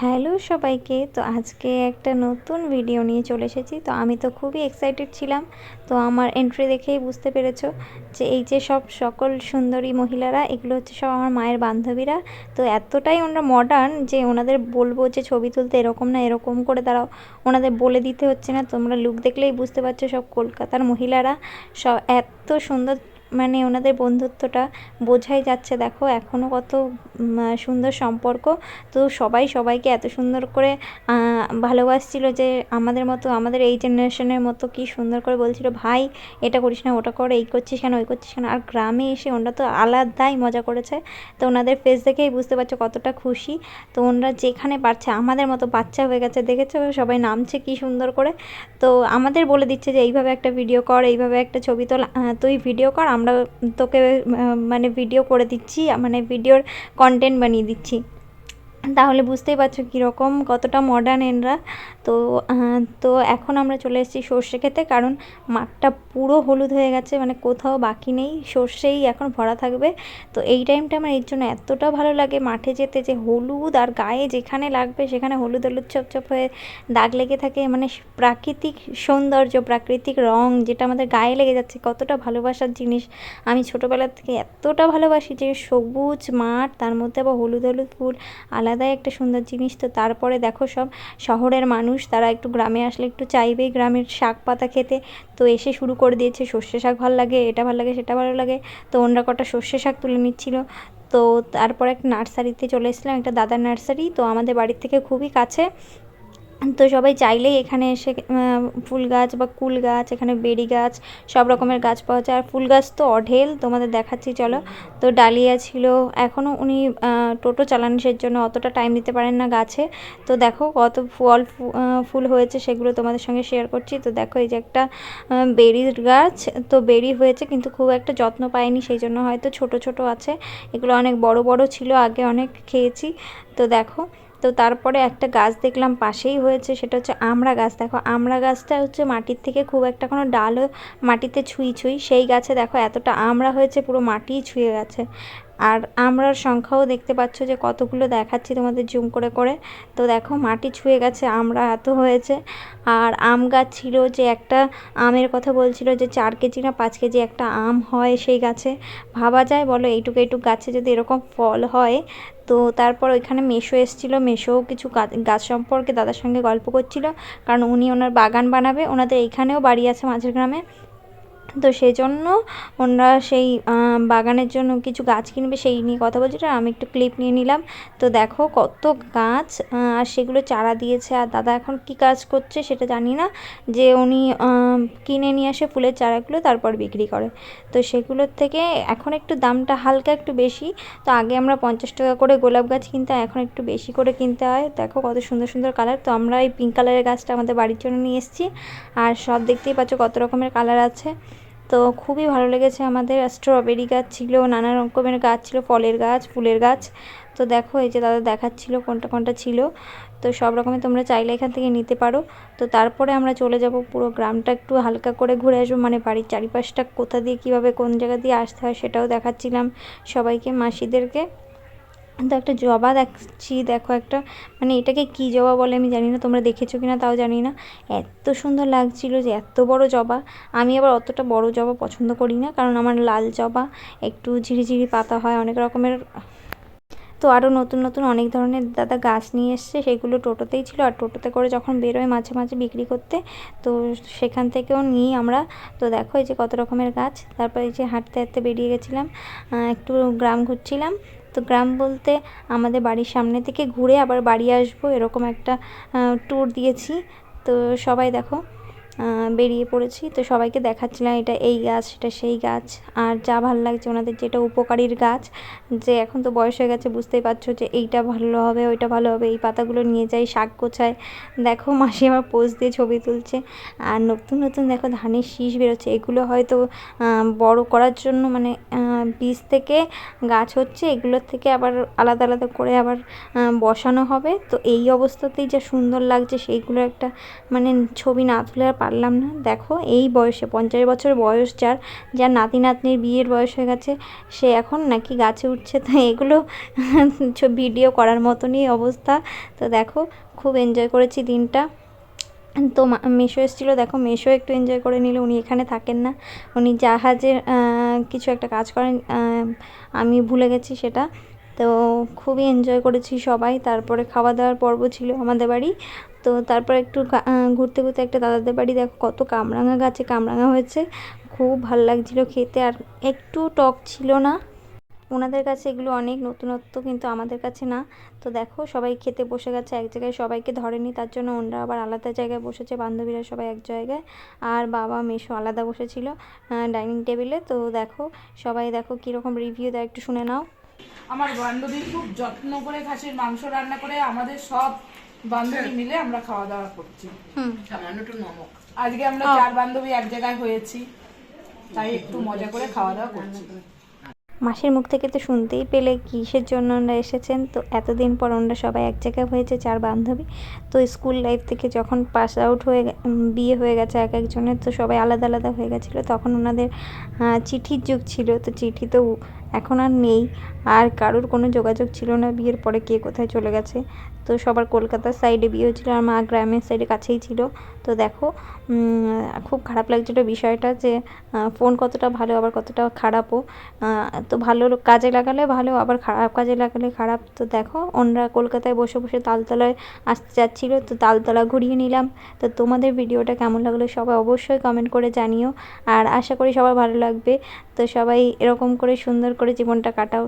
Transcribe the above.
Hello সবাইকে। তো আজকে একটা নতুন ভিডিও নিয়ে চলে এসেছি। তো আমি তো খুবই এক্সাইটেড ছিলাম। তো আমার এন্ট্রি দেখেই বুঝতে পেরেছ যে এই যে সব সকল সুন্দরী মহিলারা, এগুলো হচ্ছে সব আমার মায়ের বান্ধবীরা। তো এতটাই ওনারা মডার্ন যে ওনাদের বলব যে ছবি তুলতে এরকম না, এরকম করে দাঁড়াও। ওনাদের বলে দিতে হচ্ছে না। তোমরা লুক দেখলেই বুঝতে পারছ সব কলকাতার মহিলারা। সব এত সুন্দর মানে ওনাদের বন্ধুত্বটা বোঝাই যাচ্ছে, দেখো এখনও কত সুন্দর সম্পর্ক। তো সবাই সবাইকে এত সুন্দর করে ভালোবাসছিল যে আমাদের মতো, আমাদের এই জেনারেশনের মতো কি সুন্দর করে বলছিল, ভাই, এটা করিস না, ওটা কর, এই করছিস কেন, ওই করছিস কেন? আর গ্রামে এসে ওনারা তো আলাদাই মজা করেছে। তো ওনাদের ফেস দেখেই বুঝতে পারছ কতটা খুশি। তো ওনারা যেখানে পারছে, আমাদের মতো বাচ্চা হয়ে গেছে, দেখেছ? সবাই নামছে কি সুন্দর করে। তো আমাদের বলে দিচ্ছে যে, এইভাবে একটা ভিডিও কর, এইভাবে একটা ছবি তোলা তুই ভিডিও কর আমরা তোকে মানে ভিডিও করে দিচ্ছি মানে ভিডিওর কন্টেন্ট বানিয়ে দিচ্ছি। তাহলে বুঝতেই পারছ কীরকম, কতটা মডার্ন এনরা তো তো এখন আমরা চলে এসেছি সর্ষে খেতে কারণ মাঠটা পুরো হলুদ হয়ে গেছে মানে কোথাও বাকি নেই, সর্ষেই এখন ভরা থাকবে। তো এই টাইমটা আমার এর জন্য এতটা ভালো লাগে মাঠে যেতে যে হলুদ আর গায়ে যেখানে লাগবে সেখানে হলুদ হলুদ চপচপ হয়ে দাগ লেগে থাকে মানে প্রাকৃতিক সৌন্দর্য, প্রাকৃতিক রং যেটা আমাদের গায়ে লেগে যাচ্ছে, কতটা ভালোবাসার জিনিস। আমি ছোটোবেলা থেকে এতটা ভালোবাসি যে সবুজ মাঠ, তার মধ্যে আবার হলুদ হলুদ ফুল, আলাদাই একটা সুন্দর জিনিস। তো তারপরে দেখো সব শহরের মানুষ তারা একটু গ্রামে আসলে একটু চাইবেই গ্রামের শাক পাতা খেতে। তো এসে শুরু করে দিয়েছে, সর্ষে শাক ভালো লাগে, এটা ভালো লাগে, সেটা ভালো লাগে। তো ওনরা কটা সর্ষে শাক তুলে নিচ্ছিল। তো তারপর একটা নার্সারিতে চলে এসেছিলাম, একটা দাদার নার্সারি, তো আমাদের বাড়ির থেকে খুবই কাছে। তো সবাই চাইলেই এখানে এসে ফুল গাছ বা কুল গাছ, এখানে বেরি গাছ, সব রকমের গাছ পাওয়া যায়। আর ফুল গাছ তো অঢেল, তোমাদের দেখাচ্ছি, চলো। তো ডালিয়া ছিল, এখনও উনি টোটো চালানোর জন্য অতটা টাইম দিতে পারেন না গাছে। তো দেখো কত ফল ফুল হয়েছে, সেগুলো তোমাদের সঙ্গে শেয়ার করছি। তো দেখো এই যে একটা বেরির গাছ, তো বেরি হয়েছে কিন্তু খুব একটা যত্ন পায়নি সেই জন্য হয়তো ছোট ছোট আছে। এগুলো অনেক বড় বড় ছিল, আগে অনেক খেয়েছি। তো দেখো তো তারপরে একটা গাছ দেখলাম পাশেই হয়েছে, সেটা হচ্ছে আমড়া গাছ। দেখো, আমড়া গাছটা হচ্ছে মাটির থেকে খুব একটা কোনো ডালও মাটিতে ছুঁই ছুঁই, সেই গাছে দেখো এতটা আমড়া হয়েছে, পুরো মাটিই ছুঁয়ে গেছে। আর আমরার সংখ্যাও দেখতে পাচ্ছ যে কতগুলো দেখাচ্ছি তোমাদের জুম করে করে। তো দেখো, মাটি ছুঁয়ে গেছে আমরা এত হয়েছে। আর আম গাছ ছিল যে একটা, আমের কথা বলছিল যে চার কেজি না পাঁচ কেজি একটা আম হয় সেই গাছে। ভাবা যায়, বলো এইটুকু এইটুকু গাছে যদি এরকম ফল হয় তো তারপর ওইখানে মেশো এসেছিল। মেশোও কিছু গাছ সম্পর্কে দাদার সঙ্গে গল্প করছিল। কারণ উনি ওনার বাগান বানাবে। ওনাদের এইখানেও বাড়ি আছে মাঝের গ্রামে। তো সেই জন্য ওনারা সেই বাগানের জন্য কিছু গাছ কিনবে সেই নিয়ে কথা বলছিল। আমি একটু ক্লিপ নিয়ে নিলাম। তো দেখো কত গাছ আর সেগুলো চারা দিয়েছে। আর দাদা এখন কি কাজ করছে সেটা জানি না। যে উনি কিনে নিয়ে আসে ফুলের চারাগুলো, তারপর বিক্রি করে। তো সেগুলোর থেকে এখন একটু দামটা হালকা একটু বেশি। তো আগে আমরা পঞ্চাশ টাকা করে গোলাপ গাছ কিনতে এখন একটু বেশি করে কিনতে হয়। দেখো কত সুন্দর সুন্দর কালার। তো আমরা এই পিঙ্ক কালারের গাছটা আমাদের বাড়ির জন্য নিয়ে এসেছি। আর সব দেখতেই পাচ্ছ কত রকমের কালার আছে। তো খুবই ভালো লেগেছে আমাদের। স্ট্রবেরি গাছ ছিল, নানা রকমের গাছ ছিল, ফলের গাছ, ফুলের গাছ। তো দেখো, এই যে দাদা দেখাচ্ছিল কোনটা কোনটা ছিল। তো সব রকমের তোমরা চাইলে এখান থেকে নিতে পারো। তো তারপরে আমরা চলে যাব পুরো গ্রামটা একটু হালকা করে ঘুরে আসব। মানে বাড়ির চারিপাশটা কোথা দিয়ে, কীভাবে কোন জায়গা দিয়ে আসতে হয় সেটাও দেখাচ্ছিলাম সবাইকে, মাসিদেরকে। তো একটা জবা দেখছি, দেখো একটা মানে এটাকে কী জবা বলে আমি জানি না, তোমরা দেখেছ কি না তাও জানি না। এত সুন্দর লাগছিল যে এত বড় জবা। আমি আবার অতটা বড় জবা পছন্দ করি না, কারণ আমার লাল জবা, একটু ঝিরিঝিরি পাতা হয়, অনেক রকমের। তো আরও নতুন নতুন অনেক ধরনের দাদা গাছ নিয়ে এসছে, সেগুলো টোটোতেই ছিল, আর টোটোতে করে যখন বেরোয় মাঝে মাঝে বিক্রি করতে, তো সেখান থেকেও নিই আমরা। তো দেখো এই যে কত রকমের গাছ, তারপর এই যে হাঁটতে হাঁটতে বেরিয়ে গেছিলাম একটু গ্রাম ঘুরছিলাম। তো গ্রাম বলতে আমাদের বাড়ির সামনে থেকে ঘুরে আবার বাড়ি আসব, এরকম একটা ট্যুর দিয়েছি। তো সবাই দেখো বেরিয়ে পড়েছি। তো সবাইকে দেখাচ্ছিলাম, এটা এই গাছ সেটা সেই গাছ। আর যা ভালো লাগছে ওনাদের যেটা উপকারীর গাছ, যে এখন তো বয়স হয়ে গেছে, বুঝতেই পারছ যে এইটা ভালো হবে, ওইটা ভালো হবে। এই পাতাগুলো নিয়ে যাই, শাক গোছায় দেখো, মাসি আমার পোজ দিয়ে ছবি তুলছে। আর নতুন নতুন দেখো ধানের শীষ বেরোচ্ছে। এগুলো হয়তো বড় করার জন্য মানে বীজ থেকে গাছ হচ্ছে, এগুলোর থেকে আবার আলাদা আলাদা করে আবার বসানো হবে। তো এই অবস্থাতেই যা সুন্দর লাগছে, সেইগুলো একটা মানে ছবি না তুলে আর পারলাম না। দেখো, এই বয়সে, পঞ্চাশ বছর বয়স যার যার নাতি নাতনির বিয়ের বয়স হয়ে গেছে, সে এখন নাকি গাছে উঠছে। তো এগুলো ভিডিও করার মতনই অবস্থা। তো দেখো, খুব এনজয় করেছি দিনটা। তো মেশো এসেছিল, দেখো, মেশো একটু এনজয় করে নিলে। উনি এখানে থাকেন না। উনি জাহাজের কিছু একটা কাজ করেন আমি ভুলে গেছি সেটা। তো খুবই এনজয় করেছি সবাই। তারপরে খাওয়া দাওয়ার পর্ব ছিল আমাদের বাড়ি। তো তারপর একটু ঘুরতে ঘুরতে একটা দাদাদের বাড়ি। দেখো কত কামরাঙা গাছে কামরাঙা হয়েছে। খুব ভালো লাগছিল খেতে। আর একটু টক ছিল না। ওনাদের কাছে এগুলো অনেক নতুনত্ব কিন্তু আমাদের কাছে না। তো দেখো সবাই খেতে বসে গেছে এক জায়গায় সবাইকে ধরেনি তার জন্য ওনারা আবার আলাদা জায়গায় বসেছে বান্ধবীরা সবাই এক জায়গায়। আর বাবা মেশো আলাদা বসেছিল ডাইনিং টেবিলে। তো দেখো সবাই দেখো কীরকম রিভিউ দেয় একটু শুনে নাও। আমার বান্ধবী খুব যত্ন করে খাসির মাংস রান্না করে আমাদের সব বান্ধবী মিলে আমরা খাওয়া দাওয়া করছি। হুম। সামান্য একটু নমক। আজকে আমরা চার বান্ধবী এক জায়গায় হয়েছি তাই একটু মজা করে খাওয়া দাওয়া করছি। মাসির মুখ থেকে তো শুনতেই পেলে কিসের জন্য ওনারা এসেছেন। তো এতদিন পর ওনারা সবাই এক জায়গায় হয়েছে, চার বান্ধবী। তো স্কুল লাইফ থেকে যখন পাস আউট হয়ে বিয়ে হয়ে গেছে এক একজনের, তো সবাই আলাদা আলাদা হয়ে গেছিল। তখন ওনাদের চিঠির যুগ ছিল। তো চিঠি তো এখন আর নেই। আর কারোর কোনো যোগাযোগ ছিল না। বিয়ের পরে কে কোথায় চলে গেছে? তো সবার কলকাতার সাইডে বিয়ে হয়েছিল আর মা গ্রামের সাইডে কাছেই ছিল। তো দেখো খুব খারাপ লাগছিল বিষয়টা যে ফোন কতটা ভালো, আবার কতটা খারাপও। তো ভালো কাজে লাগালে ভালো, আবার খারাপ কাজে লাগালে খারাপ। তো দেখো ওনরা কলকাতায় বসে বসে তালতলায় আসতে যাচ্ছিল তো তালতলা ঘুরিয়ে নিলাম। তো তোমাদের ভিডিওটা কেমন লাগল সবাই অবশ্যই কমেন্ট করে জানিও। আর আশা করি সবার ভালো লাগবে। তো সবাই এরকম করে সুন্দর করে জীবনটা কাটাও।